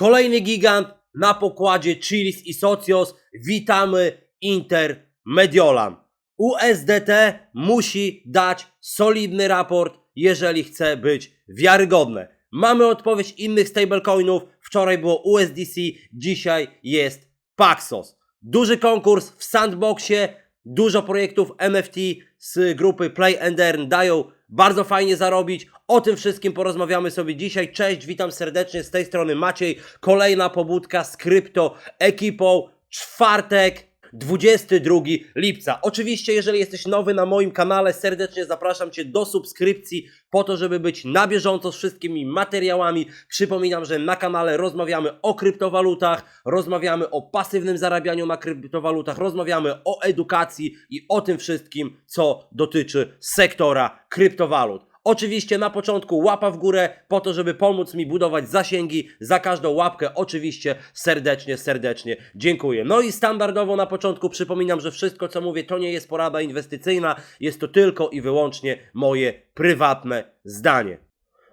Kolejny gigant na pokładzie Chilis i Socios. Witamy Inter Mediolan. USDT musi dać solidny raport, jeżeli chce być wiarygodne. Mamy odpowiedź innych stablecoinów. Wczoraj było USDC, dzisiaj jest Paxos. Duży konkurs w sandboxie, dużo projektów NFT z grupy Play and Earn dają bardzo fajnie zarobić. O tym wszystkim porozmawiamy sobie dzisiaj. Cześć, witam serdecznie z tej strony Maciej. Kolejna pobudka z krypto ekipą. Czwartek, 22 lipca. Oczywiście, jeżeli jesteś nowy na moim kanale, serdecznie zapraszam Cię do subskrypcji po to, żeby być na bieżąco z wszystkimi materiałami. Przypominam, że na kanale rozmawiamy o kryptowalutach, rozmawiamy o pasywnym zarabianiu na kryptowalutach, rozmawiamy o edukacji i o tym wszystkim, co dotyczy sektora kryptowalut. Oczywiście na początku łapa w górę po to, żeby pomóc mi budować zasięgi. Za każdą łapkę oczywiście serdecznie, serdecznie dziękuję. No i standardowo na początku przypominam, że wszystko co mówię to nie jest porada inwestycyjna, jest to tylko i wyłącznie moje prywatne zdanie.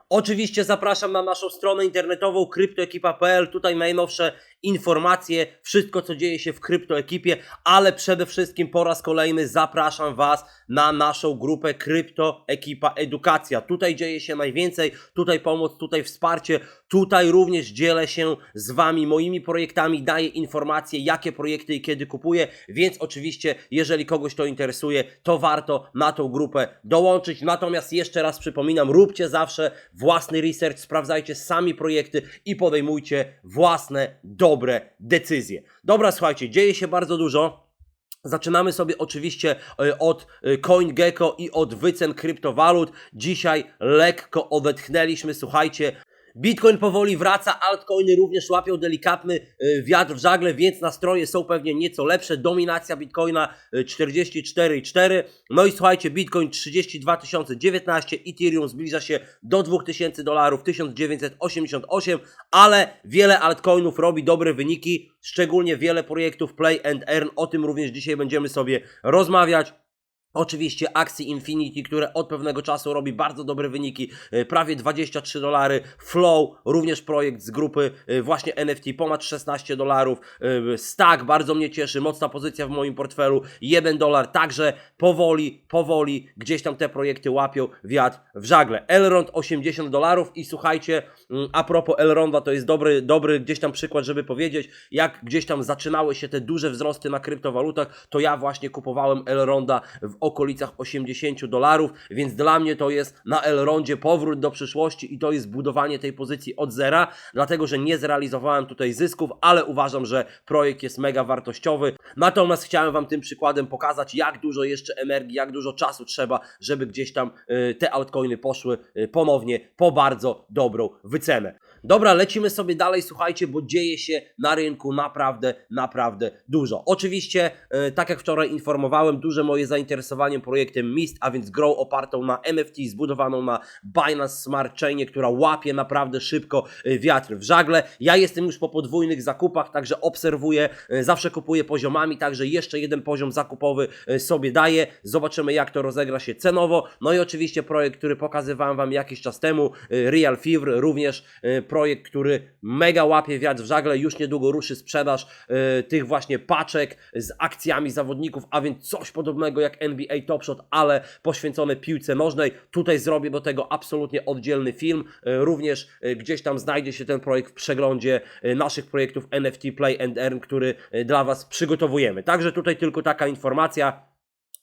Oczywiście zapraszam na naszą stronę internetową kryptoekipa.pl. Tutaj najnowsze informacje, wszystko co dzieje się w kryptoekipie, ale przede wszystkim po raz kolejny zapraszam Was na naszą grupę Kryptoekipa Edukacja. Tutaj dzieje się najwięcej, tutaj pomoc, tutaj wsparcie, tutaj również dzielę się z Wami moimi projektami, daję informacje, jakie projekty i kiedy kupuję, więc oczywiście, jeżeli kogoś to interesuje, to warto na tą grupę dołączyć. Natomiast jeszcze raz przypominam, róbcie zawsze własny research, sprawdzajcie sami projekty i podejmujcie własne, dobre decyzje. Dobra, słuchajcie, dzieje się bardzo dużo. Zaczynamy sobie oczywiście e, od e, CoinGecko i od wycen kryptowalut. Dzisiaj lekko odetchnęliśmy, słuchajcie. Bitcoin powoli wraca, altcoiny również łapią delikatny e, wiatr w żagle, więc nastroje są pewnie nieco lepsze. Dominacja Bitcoina e, 44,4. No i słuchajcie, Bitcoin 32 019, Ethereum zbliża się do 2000 dolarów, 1988, ale wiele altcoinów robi dobre wyniki, szczególnie wiele projektów Play and Earn. O tym również dzisiaj będziemy sobie rozmawiać. Oczywiście akcji Infinity, które od pewnego czasu robi bardzo dobre wyniki, e, prawie 23 dolary. Flow, również projekt z grupy e, właśnie NFT, ponad 16 dolarów. E, Stack bardzo mnie cieszy, mocna pozycja w moim portfelu, 1 dolar. Także powoli, powoli gdzieś tam te projekty łapią wiatr w żagle. Elrond 80 dolarów i słuchajcie, mm, a propos Elronda, to jest dobry, dobry gdzieś tam przykład, żeby powiedzieć, jak gdzieś tam zaczynały się te duże wzrosty na kryptowalutach, to ja właśnie kupowałem Elronda w okolicach 80 dolarów, więc dla mnie to jest na Elrondzie powrót do przyszłości i to jest budowanie tej pozycji od zera, dlatego że nie zrealizowałem tutaj zysków, ale uważam, że projekt jest mega wartościowy. Natomiast chciałem Wam tym przykładem pokazać, jak dużo jeszcze energii, jak dużo czasu trzeba, żeby gdzieś tam y, te altcoiny poszły y, ponownie po bardzo dobrą wycenę. Dobra, lecimy sobie dalej, słuchajcie, bo dzieje się na rynku naprawdę, naprawdę dużo. Oczywiście, e, tak jak wczoraj informowałem, duże moje zainteresowanie projektem Mist, a więc grą opartą na NFT, zbudowaną na Binance Smart Chainie, która łapie naprawdę szybko e, wiatr w żagle. Ja jestem już po podwójnych zakupach, także obserwuję, e, zawsze kupuję poziomami, także jeszcze jeden poziom zakupowy e, sobie daję. Zobaczymy, jak to rozegra się cenowo. No i oczywiście projekt, który pokazywałem Wam jakiś czas temu, Real Fever, również projekt, który mega łapie wiatr w żagle. Już niedługo ruszy sprzedaż tych właśnie paczek z akcjami zawodników, a więc coś podobnego jak NBA Top Shot, ale poświęcone piłce nożnej. Tutaj zrobię do tego absolutnie oddzielny film. E, Również e, gdzieś tam znajdzie się ten projekt w przeglądzie e, naszych projektów NFT Play and Earn, który dla Was przygotowujemy. Także tutaj tylko taka informacja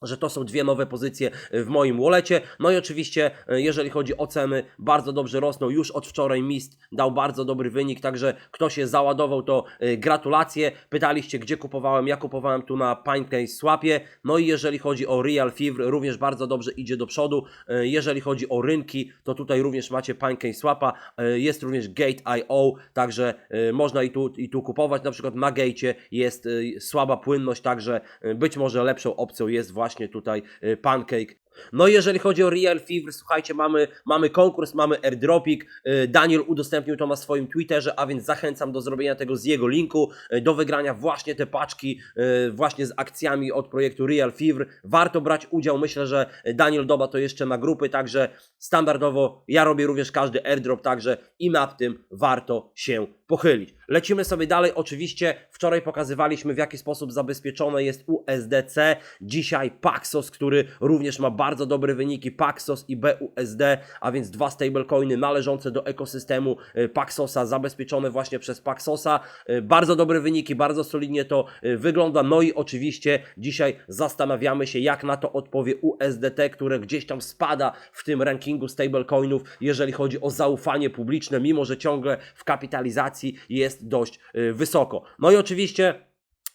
że to są dwie nowe pozycje w moim wallecie. No i oczywiście, e, jeżeli chodzi o ceny, bardzo dobrze rosną. Już od wczoraj Mist dał bardzo dobry wynik, także kto się załadował, to e, gratulacje. Pytaliście, gdzie kupowałem. Ja kupowałem tu na Pinecase Swapie. No i jeżeli chodzi o Real Fever, również bardzo dobrze idzie do przodu. E, Jeżeli chodzi o rynki, to tutaj również macie Pinecase Swapa. E, Jest również Gate.io, także e, można i tu, i tu kupować. Na przykład na Gate'cie jest e, słaba płynność, także e, być może lepszą opcją jest właśnie tutaj e, Pancake. No jeżeli chodzi o Real Fever, słuchajcie, mamy, mamy konkurs, mamy airdropik. Y, Daniel udostępnił to na swoim Twitterze, a więc zachęcam do zrobienia tego z jego linku, y, do wygrania właśnie te paczki, y, właśnie z akcjami od projektu Real Fever. Warto brać udział, myślę, że Daniel doba to jeszcze na grupy, także standardowo ja robię również każdy airdrop, także i nad tym warto się pochylić. Lecimy sobie dalej. Oczywiście wczoraj pokazywaliśmy w jaki sposób zabezpieczone jest USDC. Dzisiaj Paxos, który również ma bardzo dobre wyniki, Paxos i BUSD, a więc dwa stablecoiny należące do ekosystemu y, Paxosa, zabezpieczone właśnie przez Paxosa. Y, Bardzo dobre wyniki, bardzo solidnie to y, wygląda. No i oczywiście dzisiaj zastanawiamy się, jak na to odpowie USDT, które gdzieś tam spada w tym rankingu stablecoinów, jeżeli chodzi o zaufanie publiczne, mimo że ciągle w kapitalizacji jest dość wysoko. No i oczywiście.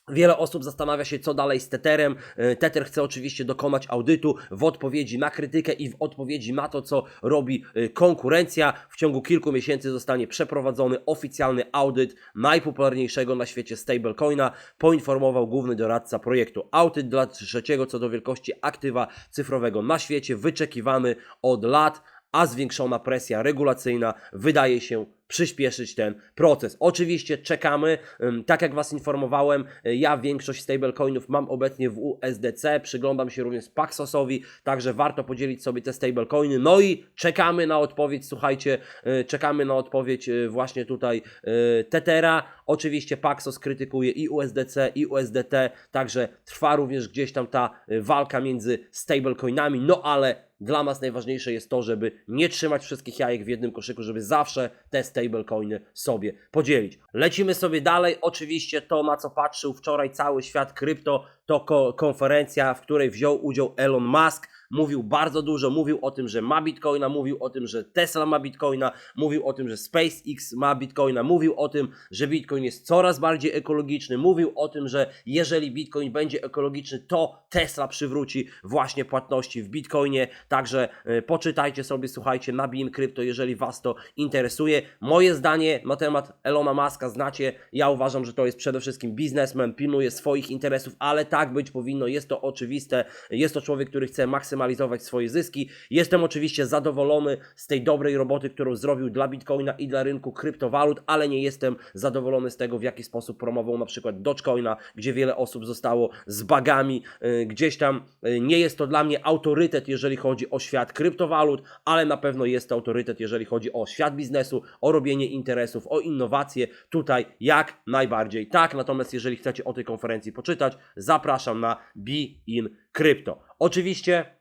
Wiele osób zastanawia się, co dalej z Tetherem. Y, Tether chce oczywiście dokonać audytu w odpowiedzi na krytykę i w odpowiedzi na to, co robi y, konkurencja. W ciągu kilku miesięcy zostanie przeprowadzony oficjalny audyt najpopularniejszego na świecie stablecoina, poinformował główny doradca projektu. Audyt dla trzeciego co do wielkości aktywa cyfrowego na świecie, wyczekiwany od lat, a zwiększona presja regulacyjna wydaje się przyspieszyć ten proces. Oczywiście czekamy, tak jak Was informowałem, y, ja większość stablecoinów mam obecnie w USDC, przyglądam się również Paxosowi, także warto podzielić sobie te stablecoiny, no i czekamy na odpowiedź, słuchajcie, y, czekamy na odpowiedź y, właśnie tutaj Tethera, oczywiście Paxos krytykuje i USDC i USDT, także trwa również gdzieś tam ta walka między stablecoinami, no ale dla nas najważniejsze jest to, żeby nie trzymać wszystkich jajek w jednym koszyku, żeby zawsze te stablecoiny sobie podzielić. Lecimy sobie dalej. Oczywiście to, na co patrzył wczoraj cały świat krypto, to ko- konferencja, w której wziął udział Elon Musk. Mówił bardzo dużo, mówił o tym, że ma bitcoina, mówił o tym, że Tesla ma bitcoina, mówił o tym, że SpaceX ma bitcoina, mówił o tym, że bitcoin jest coraz bardziej ekologiczny, mówił o tym, że jeżeli bitcoin będzie ekologiczny, to Tesla przywróci właśnie płatności w bitcoinie. Także y, poczytajcie sobie, słuchajcie, na Beam Crypto, jeżeli Was to interesuje. Moje zdanie na temat Elona Muska znacie. Ja uważam, że to jest przede wszystkim biznesmen, pilnuje swoich interesów, ale tak być powinno, jest to oczywiste. Jest to człowiek, który chce maksymalizować swoje zyski. Jestem oczywiście zadowolony z tej dobrej roboty, którą zrobił dla Bitcoina i dla rynku kryptowalut, ale nie jestem zadowolony z tego, w jaki sposób promował na przykład Dogecoina, gdzie wiele osób zostało z bagami. y, Gdzieś tam y, nie jest to dla mnie autorytet, jeżeli chodzi o świat kryptowalut, ale na pewno jest to autorytet, jeżeli chodzi o świat biznesu, o robienie interesów, o innowacje. Tutaj jak najbardziej tak. Natomiast jeżeli chcecie o tej konferencji poczytać, zapraszam na Be in Crypto. Oczywiście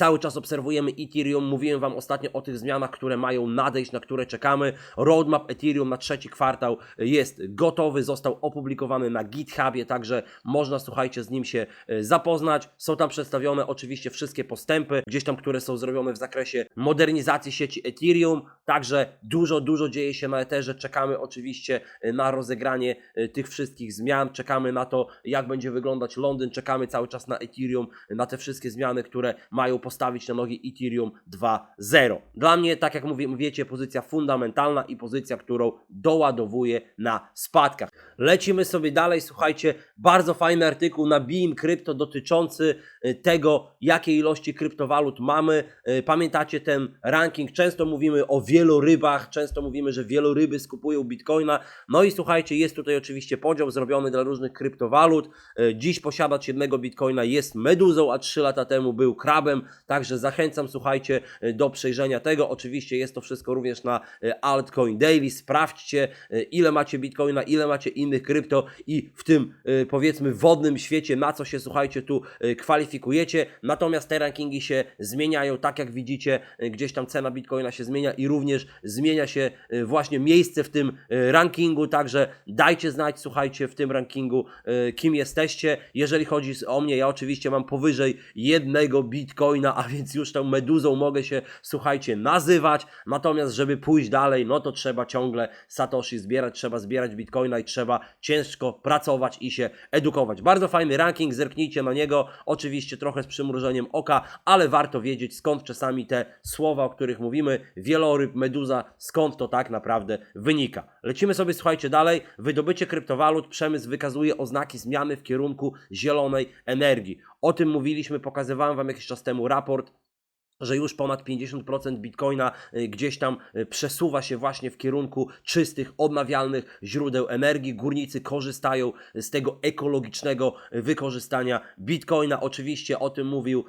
Cały czas obserwujemy Ethereum. Mówiłem Wam ostatnio o tych zmianach, które mają nadejść, na które czekamy. Roadmap Ethereum na trzeci kwartał jest gotowy, został opublikowany na GitHubie, także można, słuchajcie, z nim się e, zapoznać. Są tam przedstawione oczywiście wszystkie postępy, gdzieś tam, które są zrobione w zakresie modernizacji sieci Ethereum. Także dużo, dużo dzieje się na Etherze. Czekamy oczywiście e, na rozegranie e, tych wszystkich zmian. Czekamy na to, jak będzie wyglądać Londyn. Czekamy cały czas na Ethereum, na te wszystkie zmiany, które mają postawić na nogi Ethereum 2.0. Dla mnie, tak jak mówię, wiecie, pozycja fundamentalna i pozycja, którą doładowuję na spadkach. Lecimy sobie dalej, słuchajcie, bardzo fajny artykuł na Beam Crypto dotyczący y, tego, jakie ilości kryptowalut mamy. Y, Pamiętacie ten ranking? Często mówimy o wielorybach, często mówimy, że wieloryby skupują bitcoina. No i słuchajcie, jest tutaj oczywiście podział zrobiony dla różnych kryptowalut. Y, Dziś posiadać jednego bitcoina jest meduzą, a 3 lata temu był krabem. Także zachęcam, słuchajcie, y, do przejrzenia tego. Oczywiście jest to wszystko również na y, Altcoin Daily. Sprawdźcie, y, ile macie bitcoina, ile macie innych krypto i w tym powiedzmy wodnym świecie, na co się słuchajcie tu kwalifikujecie. Natomiast te rankingi się zmieniają, tak jak widzicie, gdzieś tam cena bitcoina się zmienia i również zmienia się właśnie miejsce w tym rankingu. Także dajcie znać, słuchajcie, w tym rankingu, kim jesteście. Jeżeli chodzi o mnie, ja oczywiście mam powyżej jednego bitcoina, a więc już tą meduzą mogę się, słuchajcie, nazywać. Natomiast, żeby pójść dalej, no to trzeba ciągle Satoshi zbierać, trzeba zbierać bitcoina i trzeba ciężko pracować i się edukować. Bardzo fajny ranking, zerknijcie na niego. Oczywiście trochę z przymrużeniem oka, ale warto wiedzieć skąd czasami te słowa, o których mówimy, wieloryb, meduza, skąd to tak naprawdę wynika. Lecimy sobie, słuchajcie, dalej. Wydobycie kryptowalut, przemysł wykazuje oznaki zmiany w kierunku zielonej energii. O tym mówiliśmy, pokazywałem Wam jakiś czas temu raport że już ponad 50% bitcoina y, gdzieś tam y, przesuwa się właśnie w kierunku czystych, odnawialnych źródeł energii. Górnicy korzystają z tego ekologicznego y, wykorzystania bitcoina. Oczywiście o tym mówił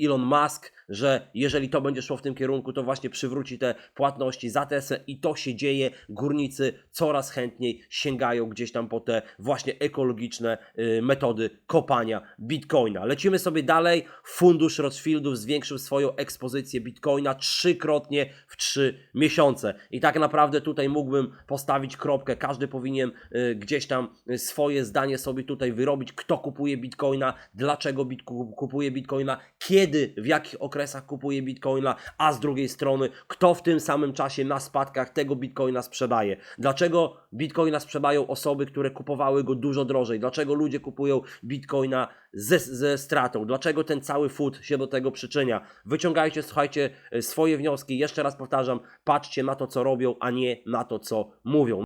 Elon Musk, że jeżeli to będzie szło w tym kierunku, to właśnie przywróci te płatności za Teslę i to się dzieje. Górnicy coraz chętniej sięgają gdzieś tam po te właśnie ekologiczne metody kopania bitcoina. Lecimy sobie dalej. Fundusz Rothschildów zwiększył swoją ekspozycję bitcoina trzykrotnie w trzy miesiące. I tak naprawdę tutaj mógłbym postawić kropkę. Każdy powinien y, gdzieś tam y, swoje zdanie sobie tutaj wyrobić, kto kupuje bitcoina, dlaczego bit kupuje bitcoina, kiedy, w jakich okresach kupuje bitcoina, a z drugiej strony, kto w tym samym czasie na spadkach tego bitcoina sprzedaje. Dlaczego bitcoina sprzedają osoby, które kupowały go dużo drożej? Dlaczego ludzie kupują bitcoina ze, ze stratą? Dlaczego ten cały food się do tego przyczynia? Wyciągajcie, słuchajcie, y, swoje wnioski. Jeszcze raz powtarzam, patrzcie na to, co robią, a nie na to, co mówią.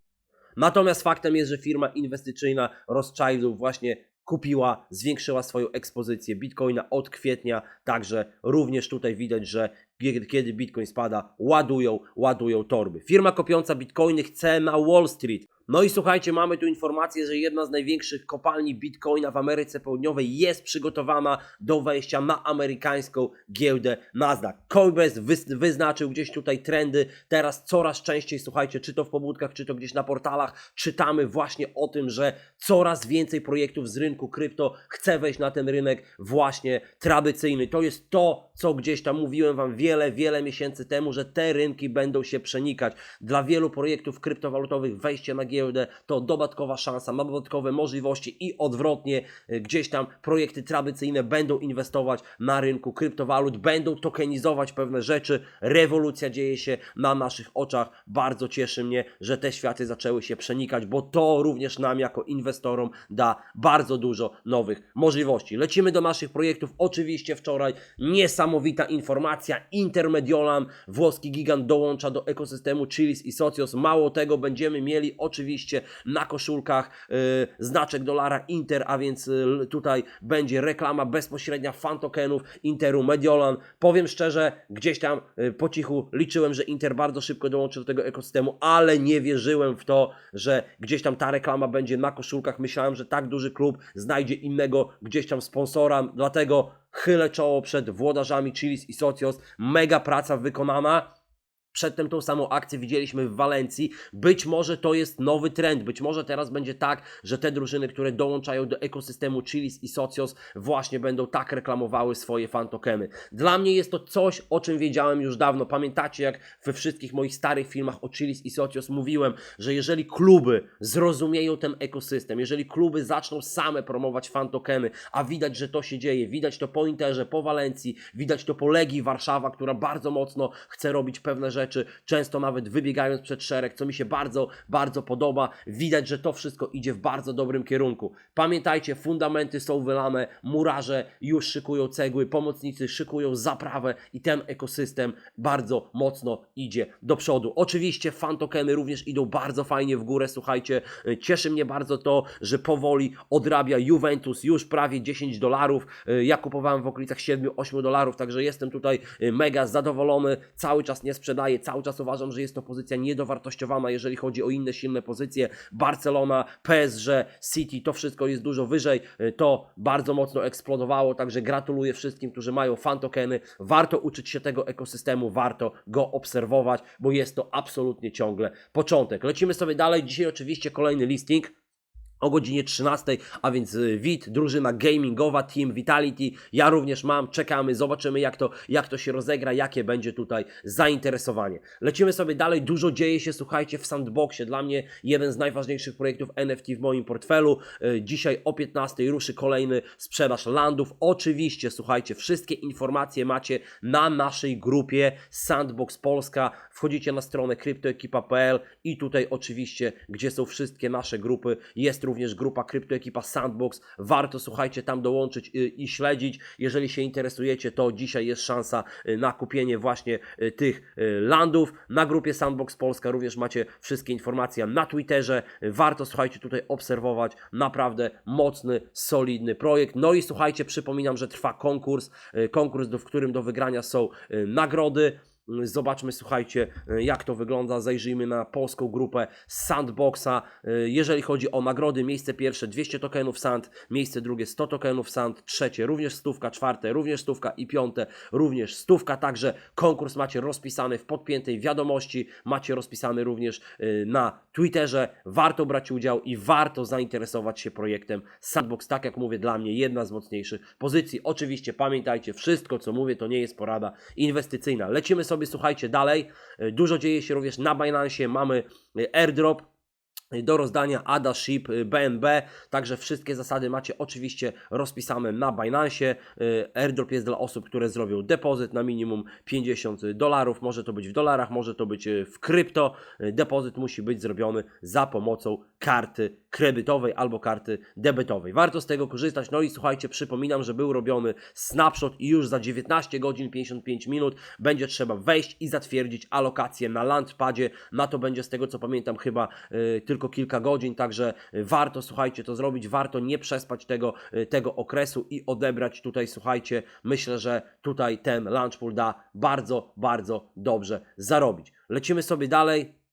Natomiast faktem jest, że firma inwestycyjna Rothschildów właśnie kupiła, zwiększyła swoją ekspozycję Bitcoina od kwietnia, także również tutaj widać, że kiedy- Bitcoin spada, ładują, ładują torby. Firma kopiąca Bitcoiny chce na Wall Street. No i słuchajcie, mamy tu informację, że jedna z największych kopalni Bitcoina w Ameryce Południowej jest przygotowana do wejścia na amerykańską giełdę Nasdaq. Coinbase wyznaczył gdzieś tutaj trendy. Teraz coraz częściej, słuchajcie, czy to w pobudkach, czy to gdzieś na portalach, czytamy właśnie o tym, że coraz więcej projektów z rynku krypto chce wejść na ten rynek właśnie tradycyjny. To jest to, co gdzieś tam mówiłem Wam wiele, wiele miesięcy temu, że te rynki będą się przenikać. Dla wielu projektów kryptowalutowych wejście na giełdę to dodatkowa szansa, ma dodatkowe możliwości i odwrotnie, y, gdzieś tam projekty tradycyjne będą inwestować na rynku kryptowalut, będą tokenizować pewne rzeczy. Rewolucja dzieje się na naszych oczach. Bardzo cieszy mnie, że te światy zaczęły się przenikać, bo to również nam jako inwestorom da bardzo dużo nowych możliwości. Lecimy do naszych projektów. Oczywiście wczoraj niesamowita informacja. Intermediolan, włoski gigant dołącza do ekosystemu Chilis i Socios. Mało tego, będziemy mieli oczywiście na koszulkach yy, znaczek dolara Inter, a więc yy, tutaj będzie reklama bezpośrednia fan tokenów Interu Mediolan. Powiem szczerze, gdzieś tam yy, po cichu liczyłem, że Inter bardzo szybko dołączy do tego ekosystemu, ale nie wierzyłem w to, że gdzieś tam ta reklama będzie na koszulkach. Myślałem, że tak duży klub znajdzie innego gdzieś tam sponsora, dlatego chylę czoło przed włodarzami Chilis i Socios. Mega praca wykonana. Przedtem tą samą akcję widzieliśmy w Walencji. Być może to jest nowy trend. Być może teraz będzie tak, że te drużyny, które dołączają do ekosystemu Chilis i Socios, właśnie będą tak reklamowały swoje fantokeny. Dla mnie jest to coś, o czym wiedziałem już dawno. Pamiętacie, jak we wszystkich moich starych filmach o Chilis i Socios mówiłem, że jeżeli kluby zrozumieją ten ekosystem, jeżeli kluby zaczną same promować fantokeny, a widać, że to się dzieje, widać to po Interze, po Walencji, widać to po Legii Warszawa, która bardzo mocno chce robić pewne rzeczy, często nawet wybiegając przed szereg, co mi się bardzo, bardzo podoba. Widać, że to wszystko idzie w bardzo dobrym kierunku. Pamiętajcie, fundamenty są wylane, murarze już szykują cegły, pomocnicy szykują zaprawę i ten ekosystem bardzo mocno idzie do przodu. Oczywiście fantokeny również idą bardzo fajnie w górę, słuchajcie, cieszy mnie bardzo to, że powoli odrabia Juventus już prawie 10 dolarów. Ja kupowałem w okolicach 7-8 dolarów, także jestem tutaj y, mega zadowolony. Cały czas nie sprzedaję, cały czas uważam, że jest to pozycja niedowartościowana, jeżeli chodzi o inne silne pozycje. Barcelona, PSG, City, to wszystko jest dużo wyżej. Y, To bardzo mocno eksplodowało, także gratuluję wszystkim, którzy mają fan tokeny. Warto uczyć się tego ekosystemu, warto go obserwować, bo jest to absolutnie ciągle początek. Lecimy sobie dalej. Dzisiaj oczywiście kolejny listing o godzinie 13, a więc y, WIT, drużyna gamingowa, Team Vitality. Ja również mam, czekamy, zobaczymy jak to, jak to się rozegra, jakie będzie tutaj zainteresowanie. Lecimy sobie dalej, dużo dzieje się, słuchajcie, w Sandboxie. Dla mnie jeden z najważniejszych projektów NFT w moim portfelu. Y, Dzisiaj o 15 ruszy kolejny sprzedaż landów. Oczywiście, słuchajcie, wszystkie informacje macie na naszej grupie Sandbox Polska. Wchodzicie na stronę kryptoekipa.pl i tutaj oczywiście, gdzie są wszystkie nasze grupy, jest również grupa Kryptoekipa Sandbox. Warto, słuchajcie, tam dołączyć y, i śledzić. Jeżeli się interesujecie, to dzisiaj jest szansa y, na kupienie właśnie y, tych landów. Na grupie Sandbox Polska również macie wszystkie informacje na Twitterze. Warto, słuchajcie, tutaj obserwować. Naprawdę mocny, solidny projekt. No i słuchajcie, przypominam, że trwa konkurs. Konkurs, w którym do wygrania są nagrody. Zobaczmy, słuchajcie, y, jak to wygląda. Zajrzyjmy na polską grupę Sandboxa. Y, Jeżeli chodzi o nagrody, miejsce pierwsze 200 tokenów Sand, miejsce drugie 100 tokenów Sand, trzecie również stówka, czwarte również stówka i piąte również stówka. Także konkurs macie rozpisany w podpiętej wiadomości, macie rozpisany również y, na Twitterze. Warto brać udział i warto zainteresować się projektem Sandbox. Tak jak mówię, dla mnie jedna z mocniejszych pozycji. Oczywiście pamiętajcie, wszystko co mówię to nie jest porada inwestycyjna. Lecimy sobie, słuchajcie, dalej. Y, Dużo dzieje się również na Binance. Mamy y, airdrop do rozdania ADA, SHIB, y, BNB, także wszystkie zasady macie oczywiście rozpisane na Binance. Y, Airdrop jest dla osób, które zrobią depozyt na minimum 50 dolarów, może to być w dolarach, może to być y, w krypto. Y, Depozyt musi być zrobiony za pomocą karty kredytowej albo karty debetowej. Warto z tego korzystać. No i słuchajcie, przypominam, że był robiony snapshot i już za 19 godzin 55 minut będzie trzeba wejść i zatwierdzić alokację na landpadzie. Na to będzie z tego co pamiętam chyba y, tylko kilka godzin, także y, warto słuchajcie to zrobić, warto nie przespać tego, y, tego okresu i odebrać tutaj słuchajcie, myślę, że tutaj ten launchpool da bardzo, bardzo dobrze zarobić. Lecimy sobie dalej.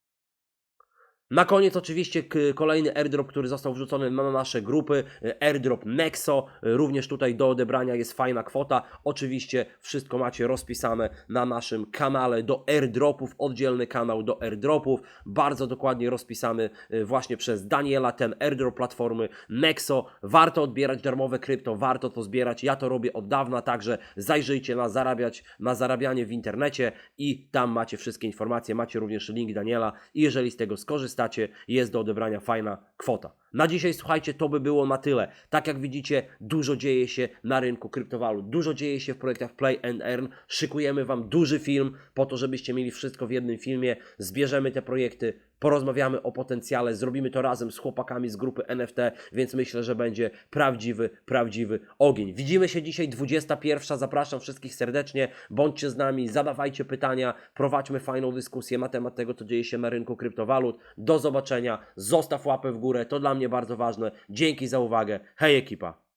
Na koniec oczywiście kolejny airdrop, który został wrzucony na nasze grupy, airdrop Nexo, również tutaj do odebrania jest fajna kwota. Oczywiście wszystko macie rozpisane na naszym kanale do airdropów, oddzielny kanał do airdropów, bardzo dokładnie rozpisany e, właśnie przez Daniela, ten airdrop platformy Nexo. Warto odbierać darmowe krypto, warto to zbierać, ja to robię od dawna, także zajrzyjcie na zarabiać, na zarabianie w internecie i tam macie wszystkie informacje, macie również link Daniela i jeżeli z tego skorzystacie, jest do odebrania fajna kwota. Na dzisiaj, słuchajcie, to by było na tyle. Tak jak widzicie, dużo dzieje się na rynku kryptowalut, dużo dzieje się w projektach Play and Earn. Szykujemy Wam duży film po to, żebyście mieli wszystko w jednym filmie. Zbierzemy te projekty, porozmawiamy o potencjale, zrobimy to razem z chłopakami z grupy NFT, więc myślę, że będzie prawdziwy, prawdziwy ogień. Widzimy się dzisiaj 21. Zapraszam wszystkich serdecznie. Bądźcie z nami, zadawajcie pytania, prowadźmy fajną dyskusję na temat tego, co dzieje się na rynku kryptowalut. Do zobaczenia. Zostaw łapę w górę, to dla mnie bardzo ważne. Dzięki za uwagę. Hej ekipa.